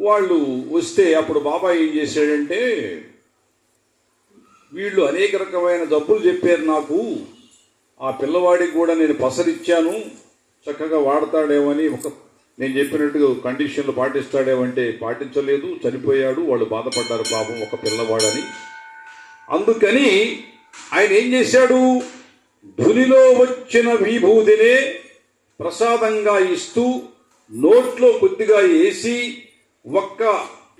వాళ్ళు వస్తే అప్పుడు బాబాయ్ ఏం చేశాడంటే వీళ్ళు అనేక రకమైన జబ్బులు చెప్పారు నాకు. ఆ పిల్లవాడికి కూడా నేను పసరిచ్చాను. చక్కగా వాడతాడేమని ఒక నేను చెప్పినట్టు కండిషన్లు పాటిస్తాడేమంటే పాటించలేదు చనిపోయాడు వాళ్ళు బాధపడ్డారు పాపం ఒక పిల్లవాడని. అందుకని ఆయన ఏం చేశాడు? ధునిలో వచ్చిన విభూదినే ప్రసాదంగా ఇస్తూ నోట్లో కొద్దిగా వేసి ఒక్క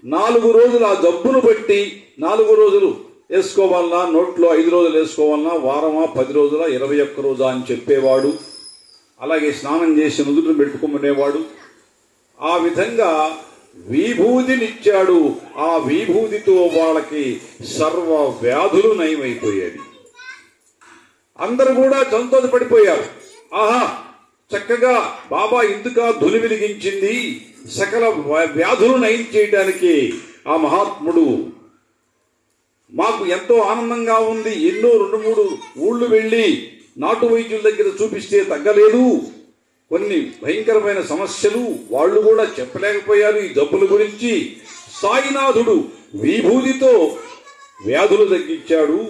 నాలుగు రోజులు ఆ జబ్బును బట్టి నాలుగు రోజులు వేసుకోవాలన్నా నోట్లో ఐదు రోజులు వేసుకోవాలన్నా వారమా పది రోజుల ఇరవై ఒక్క రోజా అని చెప్పేవాడు. అలాగే స్నానం చేసి నుదుటిని పెట్టుకునేవాడు. ఆ విధంగా విభూతినిచ్చాడు. ఆ విభూతితో వాళ్ళకి సర్వ వ్యాధులు నయమైపోయాయి అందరూ కూడా సంతోషపడిపోయారు ఆహా! చక్కగా బాబా ఇందుక ధులి వెలిగించింది. సకల వ్యాధులు నయం చేయడానికి ఆ మహాత్ముడు మాకు ఎంతో ఆనందంగా ఉంది. ఎన్నో రెండు మూడు ఊళ్ళు వెళ్ళి నాటు వైద్యుల దగ్గర చూపిస్తే తగ్గలేదు. కొన్ని భయంకరమైన సమస్యలు వాళ్ళు కూడా చెప్పలేకపోయారు. ఈ జబ్బుల గురించి సాయినాథుడు విభూతితో వ్యాధులు తగ్గించాడు.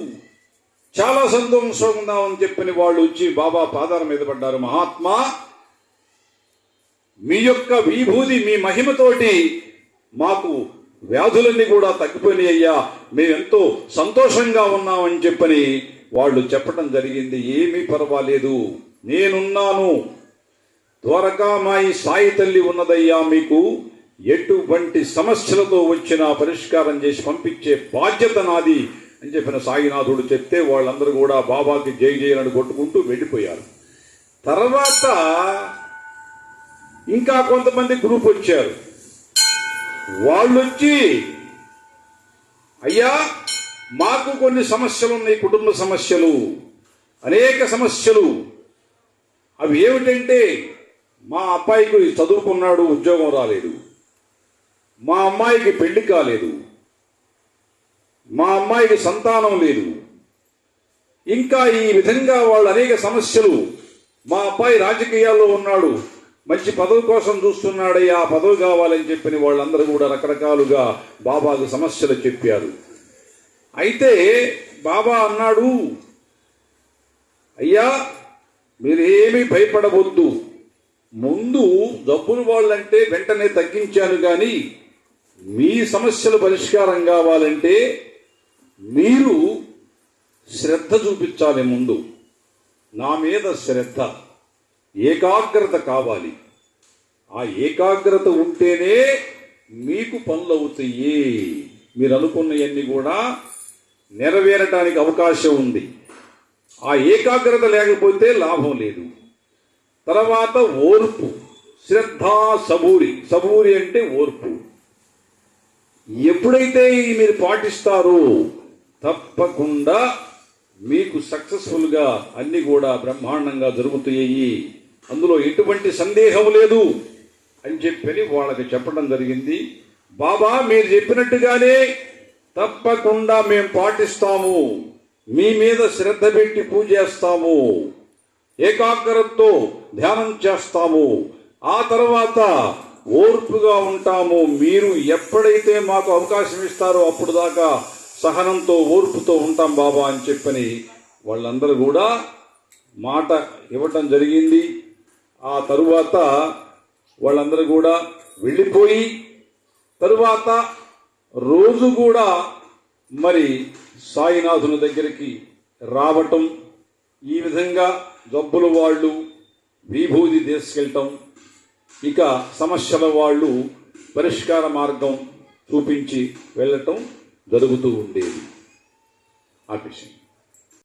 చాలా సంతోషంగా ఉందామని చెప్పిన వాళ్ళు వచ్చి బాబా పాదాల మీద పడ్డారు. మహాత్మా మీ యొక్క విభూతి మీ మహిమతోటి మాకు వ్యాధులన్నీ కూడా తగ్గిపోయినాయి అయ్యా మేమెంతో సంతోషంగా ఉన్నామని చెప్పని వాళ్ళు చెప్పడం జరిగింది. ఏమీ పర్వాలేదు. నేనున్నాను. ద్వారకామాయి సాయి తల్లి ఉన్నదయ్యా మీకు. ఎటువంటి సమస్యలతో వచ్చినా పరిష్కారం చేసి పంపించే బాధ్యత నాది. అని చెప్పిన సాయినాథుడు చెప్తే వాళ్ళందరూ కూడా బాబాకి జై జయలను కొట్టుకుంటూ వెళ్ళిపోయారు. తర్వాత ఇంకా కొంతమంది గ్రూప్ వచ్చారు. వాళ్ళు వచ్చి అయ్యా మాకు కొన్ని సమస్యలు ఉన్నాయి కుటుంబ సమస్యలు అనేక సమస్యలు. అవి ఏమిటంటే మా అబ్బాయికి చదువుకున్నాడు ఉద్యోగం రాలేదు. మా అమ్మాయికి పెళ్ళి కాలేదు. మా అమ్మాయికి సంతానం లేదు. ఇంకా ఈ విధంగా వాళ్ళు అనేక సమస్యలు మా అబ్బాయి రాజకీయాల్లో ఉన్నాడు. మంచి పదవి కోసం చూస్తున్నాడయ్యా ఆ పదవి కావాలని చెప్పిన వాళ్ళందరూ కూడా రకరకాలుగా బాబాకు సమస్యలు చెప్పారు. అయితే బాబా అన్నాడు అయ్యా మీరేమీ భయపడవద్దు. ముందు జబ్బులు వాళ్ళంటే వెంటనే తగ్గించాను కానీ మీ సమస్యలు పరిష్కారం కావాలంటే మీరు శ్రద్ధ చూపించాలి ముందు. నా మీద శ్రద్ధ. ఏకాగ్రత కావాలి. ఆ ఏకాగ్రత ఉంటేనే మీకు పనులు అవుతాయి మీరు అనుకున్నవన్నీ కూడా నెరవేరటానికి అవకాశం ఉంది. ఆ ఏకాగ్రత లేకపోతే లాభం లేదు. తర్వాత ఓర్పు. శ్రద్ధ సబూరి. సబూరి అంటే ఓర్పు. ఎప్పుడైతే మీరు పాటిస్తారో తప్పకుండా మీకు సక్సెస్ఫుల్గా అన్నీ అన్ని కూడా బ్రహ్మాండంగా జరుగుతాయి. అందులో ఎటువంటి సందేహం లేదు అని చెప్పని వాళ్ళకి చెప్పడం జరిగింది. బాబా మీరు చెప్పినట్టుగానే తప్పకుండా మేము పాటిస్తాము. మీ మీద శ్రద్ధ పెట్టి పూజ చేస్తాము. ఏకాగ్రతతో ధ్యానం చేస్తాము. ఆ తర్వాత ఓర్పుగా ఉంటాము. మీరు ఎప్పుడైతే మాకు అవకాశం ఇస్తారో అప్పుడు దాకా సహనంతో ఓర్పుతో ఉంటాం బాబా అని చెప్పని వాళ్ళందరూ కూడా మాట ఇవ్వటం జరిగింది. ఆ తరువాత వాళ్ళందరూ కూడా వెళ్ళిపోయి తరువాత రోజు కూడా మరి సాయినాథుని దగ్గరికి రావటం ఈ విధంగా జబ్బుల వాళ్ళు విభూతి తీసుకెళ్ళటం ఇక సమస్యల వాళ్ళు పరిష్కార మార్గం చూపించి వెళ్ళటం జరుగుతూ ఉండేది. ఆపేసింది